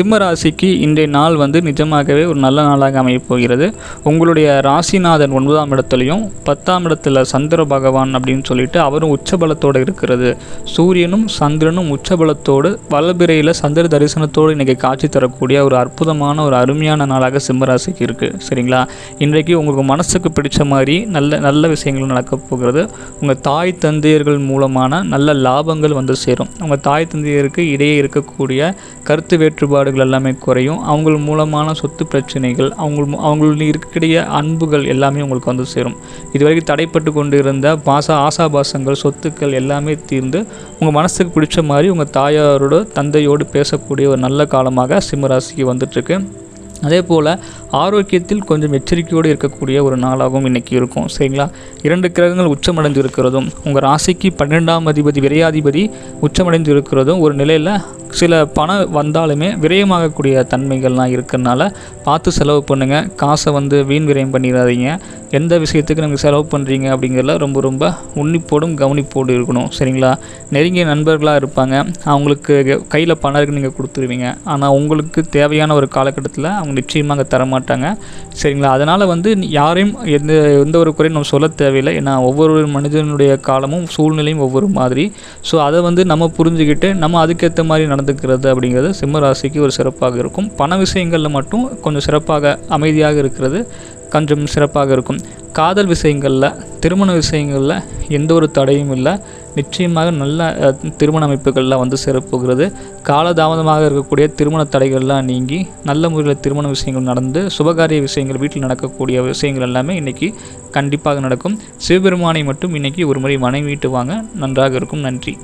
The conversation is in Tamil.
சிம்ம ராசிக்கு இன்றைய நாள் வந்து நிஜமாகவே ஒரு நல்ல நாளாக அமையப் போகிறது. உங்களுடைய ராசிநாதன் ஒன்பதாம் இடத்துலையும் பத்தாம் இடத்துல சந்திர பகவான் அப்படின்னு சொல்லிட்டு அவரும் உச்சபலத்தோடு இருக்கிறது. சூரியனும் சந்திரனும் உச்சபலத்தோடு வலபிரையில் சந்திர தரிசனத்தோடு இன்றைக்கி காட்சி தரக்கூடிய ஒரு அற்புதமான ஒரு அருமையான நாளாக சிம்ம ராசிக்கு இருக்குது சரிங்களா? இன்றைக்கு உங்களுக்கு மனசுக்கு பிடிச்ச மாதிரி நல்ல நல்ல விஷயங்கள் நடக்கப் போகிறது. உங்கள் தாய் தந்தையர்கள் மூலமான நல்ல லாபங்கள் வந்து சேரும். உங்கள் தாய் தந்தையருக்கு இடையே இருக்கக்கூடிய கருத்து வேறுபாடுகள் எல்லாமே குறையும். அவங்க மூலமான சொத்து பிரச்சனைகள் அவங்க அவங்களுடைய இருக்கக்கூடிய அன்புகள் எல்லாமே உங்களுக்கு வந்து சேரும். இதுவரைக்கும் தடைப்பட்டு கொண்டு இருந்த பாச ஆசாபாசங்கள் சொத்துக்கள் எல்லாமே தீர்ந்து உங்கள் மனசுக்கு பிடிச்ச மாதிரி உங்கள் தாயாரோட தந்தையோடு பேசக்கூடிய ஒரு நல்ல காலமாக சிம்மராசிக்கு வந்துட்டுருக்கு. அதே போல் ஆரோக்கியத்தில் கொஞ்சம் எச்சரிக்கையோடு இருக்கக்கூடிய ஒரு நாளாகவும் இன்றைக்கி இருக்கும். சரிங்களா? இரண்டு கிரகங்கள் உச்சமடைந்து இருக்கிறதும் உங்கள் ராசிக்கு பன்னெண்டாம் அதிபதி விரையாதிபதி உச்சமடைந்து இருக்கிறதும் ஒரு நிலையில் சில பணம் வந்தாலுமே விரயமாகக்கூடிய தன்மைகள்லாம் இருக்கிறதுனால பார்த்து செலவு பண்ணுங்கள் காசை வந்து வீண் விரயம் பண்ணிடாதீங்க எந்த விஷயத்துக்கு நீங்கள் செலவு பண்ணுறீங்க அப்படிங்கிறதுல ரொம்ப ரொம்ப உன்னிப்போடும் கவனிப்போடு இருக்கணும் சரிங்களா? நெருங்கிய நண்பர்களாக இருப்பாங்க. அவங்களுக்கு கையில் பணம் இருக்கு நீங்கள் கொடுத்துருவீங்க. ஆனால் உங்களுக்கு தேவையான ஒரு காலகட்டத்தில் அவங்க நிச்சயமாக தர மாட்டாங்க சரிங்களா? அதனால் வந்து யாரையும் எந்த எந்த ஒரு குறையும் நம்ம சொல்ல தேவையில்லை. ஏன்னா ஒவ்வொரு மனிதனுடைய காலமும் சூழ்நிலையும் ஒவ்வொரு மாதிரி. ஸோ அதை வந்து நம்ம புரிஞ்சுக்கிட்டு நம்ம அதுக்கேற்ற மாதிரி நடந்துக்கிறது அப்படிங்கிறது சிம்ம ராசிக்கு ஒரு சிறப்பாக இருக்கும். பண விஷயங்களில் மட்டும் கொஞ்சம் சிறப்பாக அமைதியாக இருக்கிறது. கொஞ்சம் சிறப்பாக இருக்கும். காதல் விஷயங்களில் திருமண விஷயங்களில் எந்த ஒரு தடையும் இல்லை. நிச்சயமாக நல்ல திருமண அமைப்புகள்லாம் வந்து சிறப்புகிறது. காலதாமதமாக இருக்கக்கூடிய திருமண தடைகள்லாம் நீங்கி நல்ல முறையில் திருமண விஷயங்கள் நடந்து சுபகாரிய விஷயங்கள் வீட்டில் நடக்கக்கூடிய விஷயங்கள் எல்லாமே இன்றைக்கி கண்டிப்பாக நடக்கும். சிவபெருமானை மட்டும் இன்றைக்கி ஒரு முறை மனைவி வீட்டு வாங்க நன்றாக இருக்கும். நன்றி.